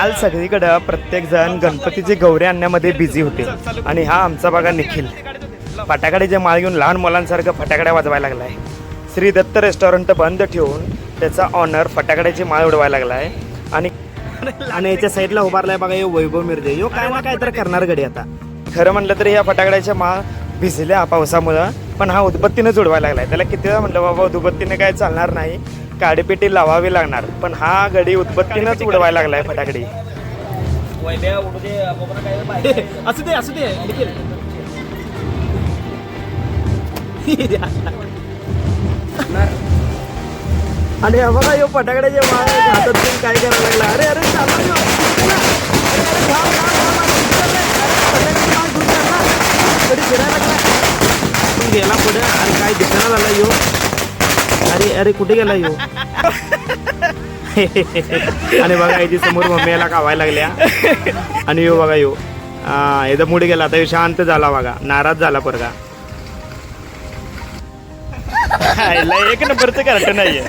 काल सगळीकडं प्रत्येक जण गणपतीचे गौरे आणण्यामध्ये बिझी होते. आणि हा आमचा बघा निखिल. फटाकड्याचे माळ घेऊन लहान मुलांसारखं फटाकड्या वाजवायला लागलाय. श्री दत्त रेस्टॉरंट बंद ठेवून त्याचा ऑनर फटाकड्याची माळ उडवायला लागलाय. आणि आणि याच्या साईडला उभारलाय बघा यो वैभव मिरजे. यो काय ना काय तर करणार गडी आता. खरं म्हटलं तरी या फटाकड्याच्या माळ भिजल्या पावसामुळं पण हा उदबत्तीनंच उडवायला लागलाय. त्याला किती वेळा म्हटलं बाबा उदबत्तीने काय चालणार नाही. काडीपेटी लावावी लागणार पण हा गडी उदबत्तीनंच उडवायला लागलाय फटाकडी. असू दे असू दे आणि हा बघा यो फटाकड्याच्या माळ हातात काय करायला लागला. अरे अरे. कधी फिरायला लागला गेला पुढे अरे काय दिसना झाला यो? अरे अरे कुठे गेला यो? आणि बघा याची समोर मम्मी याला कावायला लागल्या. आणि यो बघा यो. हा याचा मुडे गेला आता शांत झाला बघा. नाराज झाला परगा. एक नंबरचं कार्टून नाहीये.